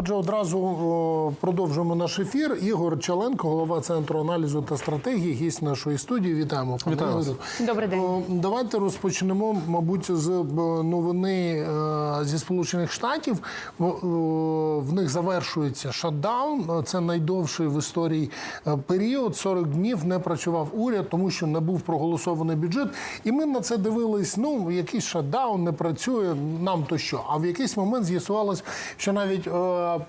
Отже, одразу продовжуємо наш ефір. Ігор Чаленко, голова центру аналізу та стратегії, гість нашої студії. Вітаємо Вітаю вас. Добрий день. Давайте розпочнемо, мабуть, з е, новини е, зі Сполучених Штатів. В них завершується шатдаун. Це найдовший в історії е, період. 40 днів не працював уряд, тому що не був проголосований бюджет. І ми на це дивились. Ну, якийсь шатдаун не працює. Нам то що? А в якийсь момент з'ясувалось, що навіть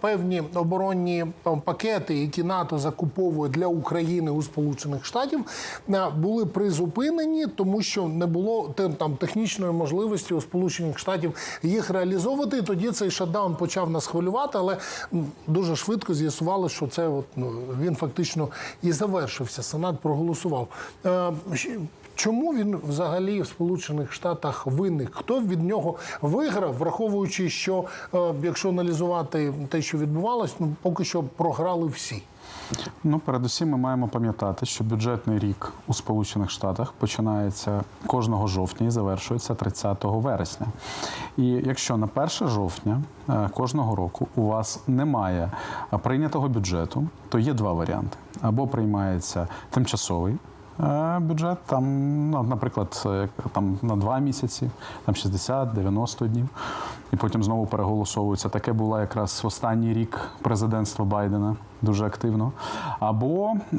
певні оборонні е, пакети, які НАТО закуповує для України у Сполучених Штатів, е, були призупинені, тому що не було там технічної можливості у Сполучених Штатів їх реалізовувати. І тоді цей шатдаун почав нас хвилювати, але дуже швидко з'ясували, що це от, ну, він фактично і завершився. Сенат проголосував. Чому він взагалі в Сполучених Штатах виник? Хто від нього виграв, враховуючи, що е, якщо аналізувати те, що відбувалось, ну поки що програли всі. Ну, передусім, ми маємо пам'ятати, що бюджетний рік у Сполучених Штатах починається кожного жовтня і завершується 30 вересня. І якщо на 1 жовтня е, кожного року у вас немає е, прийнятого бюджету, то є два варіанти: або приймається тимчасовий. Е, Бюджет там, ну, наприклад, там на два місяці, там 60-90 днів, і потім знову переголосовується. Таке було якраз в останній рік президентства Байдена дуже активно. Або е,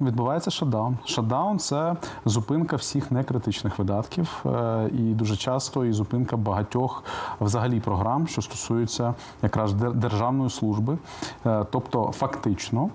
відбувається шатдаун. Шатдаун це зупинка всіх некритичних видатків, е, і дуже часто і зупинка багатьох взагалі програм, що стосуються якраз дер- державної служби. Е, тобто, фактично.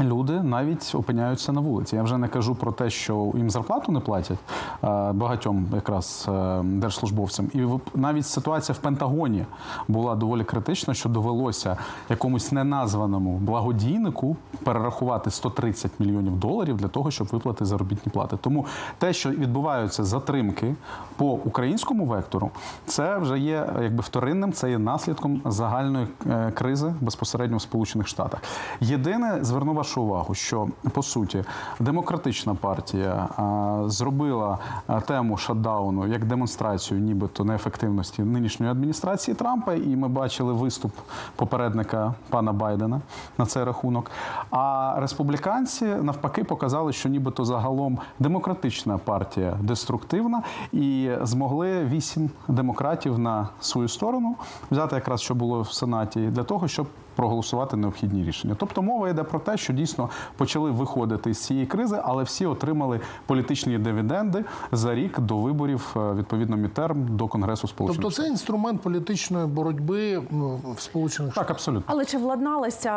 Люди навіть опиняються на вулиці. Я вже не кажу про те, що їм зарплату не платять е, багатьом якраз е, держслужбовцям. І навіть ситуація в Пентагоні була доволі критична, що довелося якомусь неназваному благодійнику перерахувати 130 мільйонів доларів для того, щоб виплати заробітні плати. Тому те, що відбуваються затримки по українському вектору, це вже є якби вторинним, це є наслідком загальної е, кризи безпосередньо в Сполучених Штатах. Єдине, зверну вашу увагу, що по суті демократична партія а, зробила а, тему шатдауну як демонстрацію, нібито неефективності нинішньої адміністрації Трампа, і ми бачили виступ попередника пана Байдена на цей рахунок. А республіканці навпаки показали, що нібито загалом демократична партія деструктивна, і змогли вісім демократів на свою сторону взяти якраз що було в сенаті для того, щоб проголосувати необхідні рішення. Тобто мова йде про те, що дійсно почали виходити з цієї кризи, але всі отримали політичні дивіденди за рік до виборів е, відповідно мітерм до Конгресу Сполучених Тобто це інструмент політичної боротьби ну, в Сполучених так, абсолютно. Але чи владналася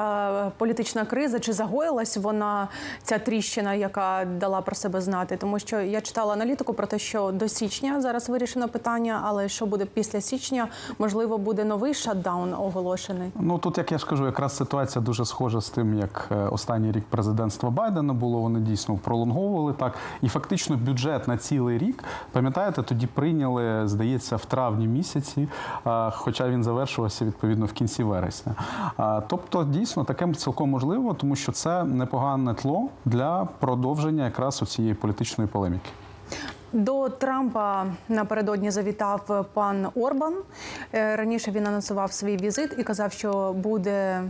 е, політична криза, чи загоїлась вона ця тріщина, яка дала про себе знати? Тому що я читала аналітику про те, що до січня зараз вирішено питання, але що буде після січня? Можливо, буде новий шатдаун оголошений. Ну тут, як я ж кажу, якраз ситуація дуже схожа з тим, як е, останній рік президентства Байдена було. Вони дійсно пролонговували так. І фактично бюджет на цілий рік, пам'ятаєте, тоді прийняли, здається, в травні місяці, хоча він завершувався відповідно в кінці вересня. Тобто, дійсно, таке цілком можливо, тому що це непогане тло для продовження якраз цієї політичної полеміки. До Трампа напередодні завітав пан Орбан. Е, Раніше він анонсував свій візит і казав, що буде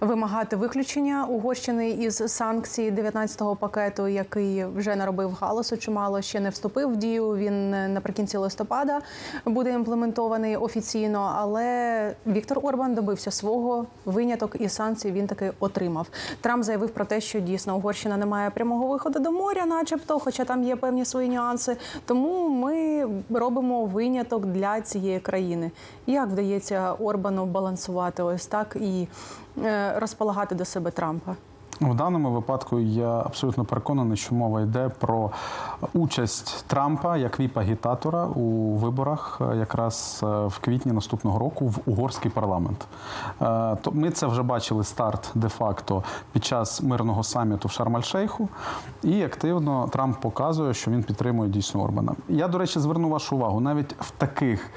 вимагати виключення Угорщини із санкцій 19-го пакету, який вже наробив галасу. Чимало ще не вступив в дію. Він наприкінці листопада буде імплементований офіційно. Але Віктор Орбан добився свого виняток і санкцій він таки отримав. Трамп заявив про те, що дійсно Угорщина не має прямого виходу до моря, начебто, хоча там є певні свої нюанси. Тому ми робимо виняток для цієї країни. Як вдається Орбану балансувати ось так і е, розполагати до себе Трампа? В даному випадку я абсолютно переконаний, що мова йде про участь Трампа як віп-агітатора у виборах е, якраз е, в квітні наступного року в угорський парламент. Е, ми це вже бачили старт де-факто під час мирного саміту в Шарм-Аль-Шейху, і активно Трамп показує, що він підтримує дійсно Орбана. Я, до речі, зверну вашу увагу навіть в таких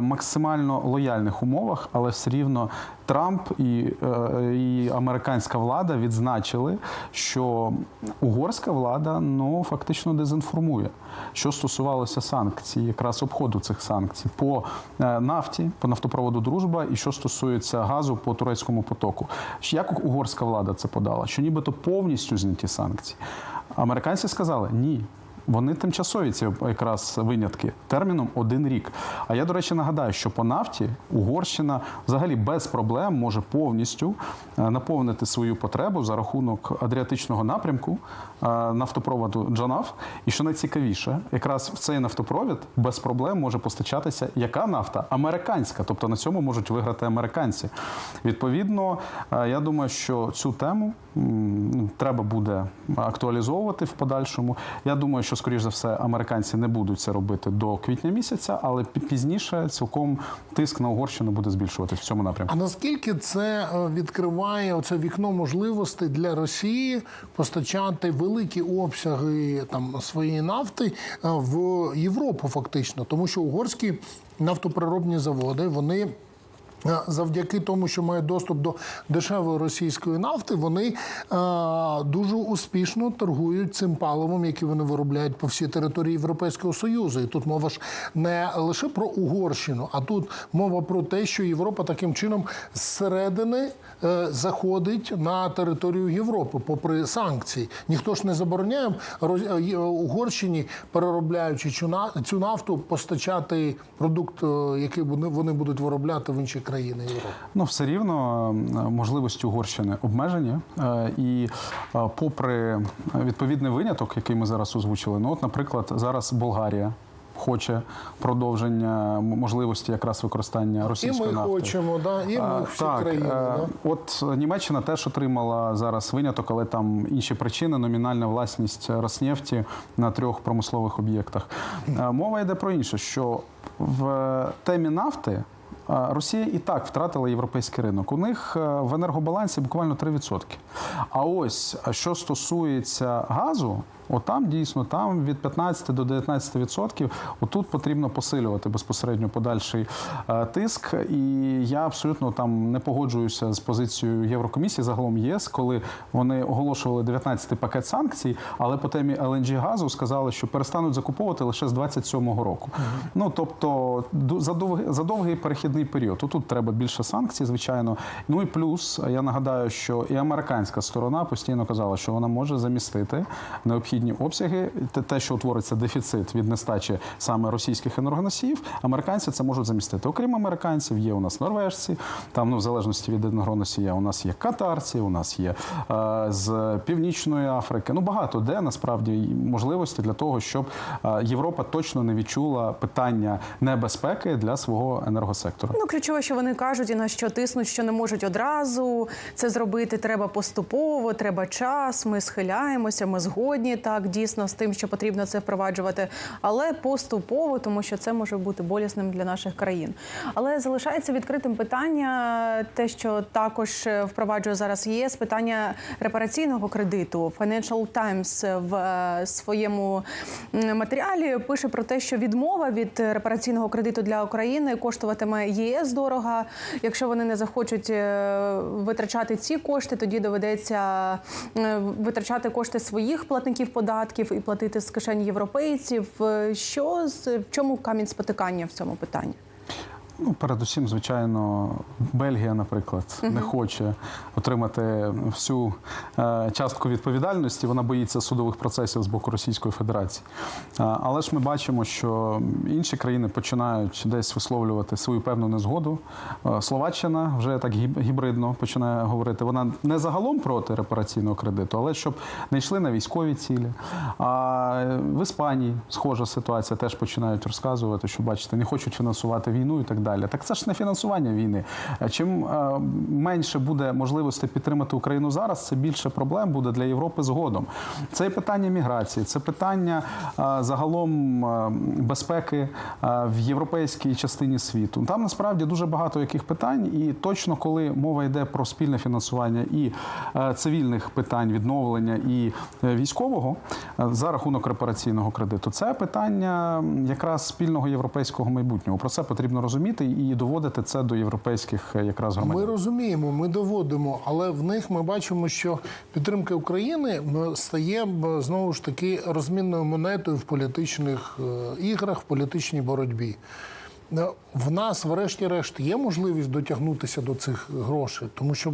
максимально лояльних умовах, але все рівно Трамп і, е, і американська влада відзначили, що угорська влада ну фактично дезінформує. Що стосувалося санкцій, якраз обходу цих санкцій по е, нафті, по нафтопроводу Дружба, і що стосується газу по турецькому потоку. Як угорська влада це подала? Що нібито повністю зняті санкції. Американці сказали ні. Вони тимчасові ці якраз винятки терміном один рік. А я, до речі, нагадаю, що по нафті Угорщина взагалі без проблем може повністю е, наповнити свою потребу за рахунок адріатичного напрямку е, нафтопроводу Джанаф. І що найцікавіше, якраз в цей нафтопровід без проблем може постачатися яка нафта? Американська. Тобто на цьому можуть виграти американці. Відповідно, е, я думаю, що цю тему треба буде актуалізовувати в подальшому. Я думаю, що скоріш за все американці не будуть це робити до квітня місяця, але пі- пізніше цілком тиск на Угорщину буде збільшуватись в цьому напрямку. А наскільки це е, відкриває оце вікно можливостей для Росії постачати великі обсяги там своєї нафти е, в Європу, фактично, тому що угорські нафтопереробні заводи вони. Завдяки тому, що мають доступ до дешевої російської нафти, вони е, дуже успішно торгують цим паливом, яке вони виробляють по всій території Європейського Союзу. І тут мова ж не лише про Угорщину, а тут мова про те, що Європа таким чином зсередини е, заходить на територію Європи, попри санкції. Ніхто ж не забороняє е, Угорщині, переробляючи цю нафту, постачати продукт, який вони будуть виробляти в інші країни Європи. Ну, все рівно е, можливості Угорщини обмежені. Е, І е, попри відповідний виняток, який ми зараз озвучили, ну от, наприклад, зараз Болгарія. Хоче продовження можливості якраз використання І ми нафти. хочемо, да, і ми А, всі так, країни. е, Да. От Німеччина теж отримала зараз виняток, але там інші причини. Номінальна власність Роснефті на трьох промислових об'єктах. Е, Мова йде про інше, що в темі нафти. Росія і так втратила європейський ринок. У них е, в енергобалансі буквально 3%. А ось е, що стосується газу, отам дійсно там від 15 до 19%. Отут потрібно посилювати безпосередньо подальший е, тиск. І я абсолютно там не погоджуюся з позицією Єврокомісії, загалом ЄС, коли вони оголошували 19-й пакет санкцій, але по темі LNG газу сказали, що перестануть закуповувати лише з 27-го року. Ну тобто за довгий, довгий перехідний період. Тут треба більше санкцій, звичайно. Ну і плюс я нагадаю, що і американська сторона постійно казала, що вона може замістити необхідні обсяги, те, що утвориться дефіцит від нестачі саме російських енергоносіїв. Американці це можуть замістити. Окрім американців, є у нас норвежці, там ну в залежності від енергоносія, у нас є катарці, у нас є е, з Північної Африки. Ну багато де насправді можливості для того, щоб е, Європа точно не відчула питання небезпеки для свого енергосектора. Ну, ключове, що вони кажуть, і на що тиснуть, що не можуть одразу це зробити. Треба поступово, треба час. Ми схиляємося, ми згодні так дійсно з тим, що потрібно це впроваджувати, але поступово, тому що це може бути болісним для наших країн. Але залишається відкритим питання, те, що також е, впроваджує зараз ЄС, питання репараційного кредиту. Financial Times в е, своєму матеріалі пише про те, що відмова від репараційного кредиту для України коштуватиме ЄС дорога. Якщо вони не захочуть е, витрачати ці кошти, тоді доведеться е, витрачати кошти своїх платників податків і платити з кишені європейців. Е, Що в чому камінь спотикання в цьому питанні? Ну, передусім, звичайно, Бельгія, наприклад, не хоче отримати всю е, частку відповідальності. Вона боїться судових процесів з боку Російської Федерації. Е, але ж ми бачимо, що інші країни починають десь висловлювати свою певну незгоду. Е, Словаччина вже так гібридно починає говорити. Вона не загалом проти репараційного кредиту, але щоб не йшли на військові цілі. А в Іспанії схожа ситуація теж починають розказувати, що бачите, не хочуть фінансувати війну і так далі. Так це ж не фінансування війни. Е, Чим е, менше буде можливості підтримати Україну зараз, це більше проблем буде для Європи згодом. Це і питання міграції, це питання е, загалом безпеки в європейській частині світу. Там насправді дуже багато яких питань, і точно коли мова йде про спільне фінансування і цивільних питань відновлення і військового за рахунок репараційного кредиту, це питання якраз спільного європейського майбутнього. Про це потрібно розуміти. Розуміти і доводити це до європейських якраз якраз Ми розуміємо, ми доводимо, але в них ми бачимо, що підтримка України стає м, знову ж таки розмінною монетою в політичних е, іграх, в політичній боротьбі. Е, В нас, врешті-решт, є можливість дотягнутися до цих грошей, тому що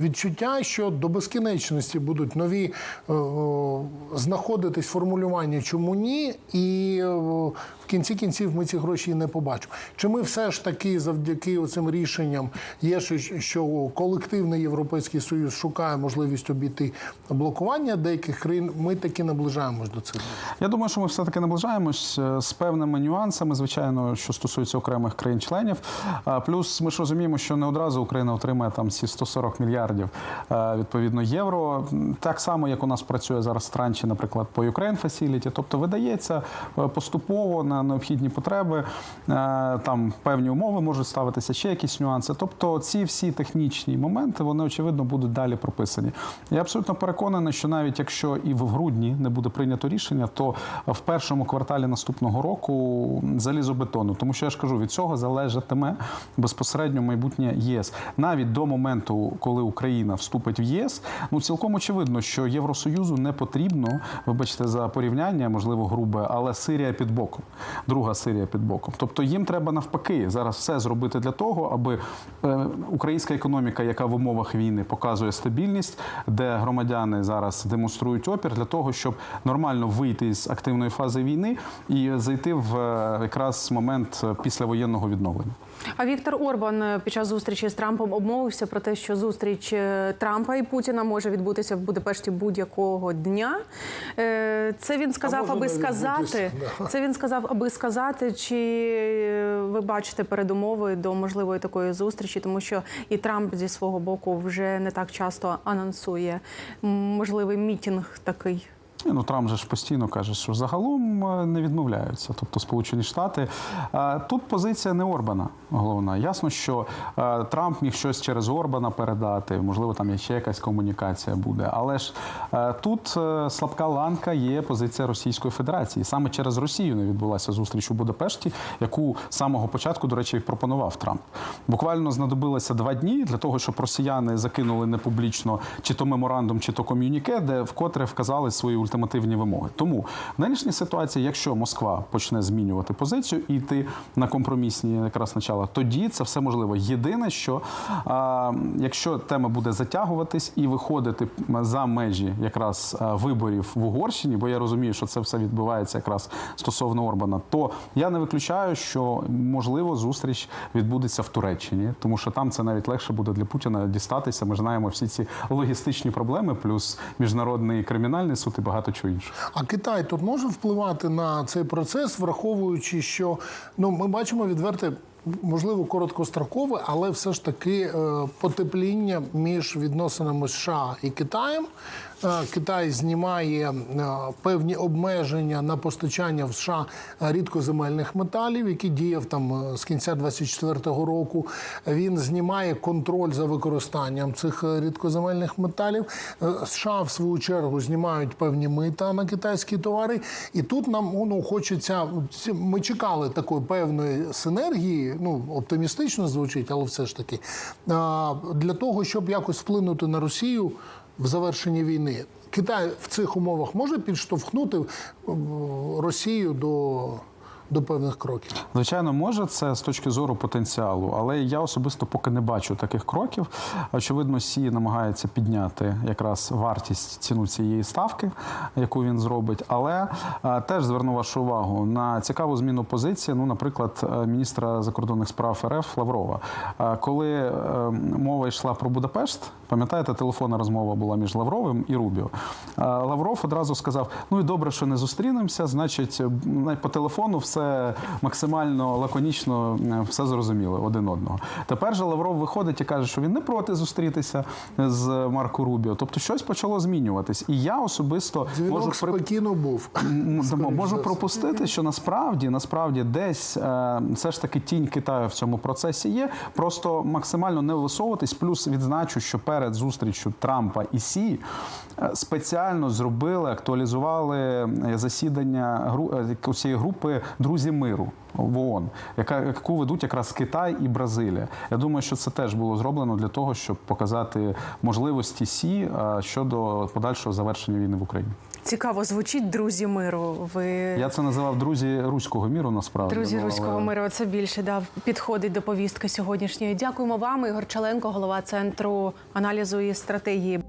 відчуття, що до безкінечності будуть нові е, о, знаходитись формулювання, чому ні, і е, в кінці кінців ми ці гроші не побачимо. Чи ми все ж таки завдяки цим рішенням є що, що колективний європейський союз шукає можливість обійти блокування деяких країн? Ми таки наближаємось до цих. Я думаю, що ми все таки наближаємось е, з певними нюансами, звичайно, що стосується окремих країн-членів. Плюс ми ж розуміємо, що не одразу Україна отримає там ці 140 мільярдів е, відповідно євро. Так само, як у нас працює зараз транші, наприклад, по Ukraine Facility. Тобто видається е, поступово на необхідні потреби. Е, Там певні умови можуть ставитися, ще якісь нюанси. Тобто, ці всі технічні моменти вони очевидно будуть далі прописані. Я абсолютно переконаний, що навіть якщо і в грудні не буде прийнято рішення, то в першому кварталі наступного року залізобетону, тому що я ж кажу, від цього залежатиме безпосередньо майбутнє ЄС. Навіть до моменту, коли Україна вступить в ЄС, ну цілком очевидно, що Євросоюзу не потрібно, вибачте за порівняння, можливо, грубе, але Сирія під боком, друга Сирія під боком. Тобто їм треба навпаки зараз все зробити для того, аби е, українська економіка, яка в умовах війни показує стабільність, де громадяни зараз демонструють опір для того, щоб нормально вийти з активної фази війни і зайти в е, якраз момент е, післявоєнного відновлення. А Віктор Орбан е, під час зустрічі з Трампом обмовився про те, що зустріч е, Трампа і Путіна може відбутися в Будапешті будь-якого дня. Е, Це він сказав, аби сказати. відбутися, Це він сказав, аби сказати, чи ви бачите передумови до можливої такої зустрічі, тому що і Трамп зі свого боку вже не так часто анонсує можливий мітінг такий. Ні, Ну Трамп же ж постійно каже, що загалом е, не відмовляються, тобто Сполучені Штати. Е, Тут позиція не Орбана головна. Ясно, що е, Трамп міг щось через Орбана передати, можливо, там є ще якась комунікація буде. Але ж тут слабка ланка є позиція Російської Федерації. Саме через Росію не відбулася зустріч у Будапешті, яку з самого початку, до речі, пропонував Трамп. Буквально знадобилося два дні для того, щоб росіяни закинули непублічно чи то меморандум, чи то ком'юніке, де вкотре вказали свої ультимативні вимоги. Тому в нинішній ситуації, якщо Москва почне змінювати позицію і йти на компромісні якраз начала, тоді це все можливо. Єдине, що а, якщо тема буде затягуватись і виходити за межі якраз виборів в Угорщині, бо я розумію, що це все відбувається якраз стосовно Орбана, то я не виключаю, що можливо зустріч відбудеться в Туреччині, тому що там це навіть легше буде для Путіна дістатися. Ми знаємо всі ці логістичні проблеми, плюс міжнародний кримінальний суд і багато чого іншого. А Китай тут може впливати на цей процес, враховуючи, що ну ми бачимо відверте. Можливо, короткострокове, але все ж таки е, потепління між відносинами США і Китаєм. Е, Китай знімає е, певні обмеження на постачання в США рідкоземельних металів, які діяв там з кінця 24-го року. Він знімає контроль за використанням цих рідкоземельних металів. США в свою чергу знімають певні мита на китайські товари. І тут нам ну, хочеться. Ми чекали такої певної синергії. Ну оптимістично звучить, але все ж таки для того, щоб якось вплинути на Росію в завершенні війни. Китай в цих умовах може підштовхнути е, Росію до, до певних кроків. Звичайно, може це з точки зору потенціалу, але я особисто поки не бачу таких кроків. Очевидно, Сі намагається підняти якраз вартість ціну цієї ставки, яку він зробить. Але е, теж зверну вашу увагу на цікаву зміну позиції. Ну, наприклад, е, міністра закордонних справ РФ Лаврова. Е, Коли мова йшла про Будапешт, пам'ятаєте, телефонна розмова була між Лавровим і Рубіо. Лавров одразу сказав: ну і добре, що не зустрінемося, значить, по телефону все максимально лаконічно, е, все зрозуміло один одного. Тепер же Лавров виходить і каже, що він не проти зустрітися з Марко Рубіо. Тобто щось почало змінюватись. І я особисто можу Дзвінок при... спокійно був. Можу пропустити, що насправді насправді десь е, все ж таки тінь Китаю в цьому процесі є. Просто максимально не висовуватись. Плюс відзначу, що перед зустрічю Трампа і Сі е, спеціально зробили, актуалізували засідання гру цієї групи друзі миру в ООН, яка яку ведуть якраз Китай і Бразилія. Я думаю, що це теж було зроблено для того, щоб показати можливості Сі щодо подальшого завершення війни в Україні. Цікаво звучить друзі миру. Ви Я це називав друзі руського міру. Насправді друзі ну, але- руського миру. Це більше да підходить до повістки сьогоднішньої. Дякуємо вам, Ігор Чаленко, голова центру аналізу і стратегії.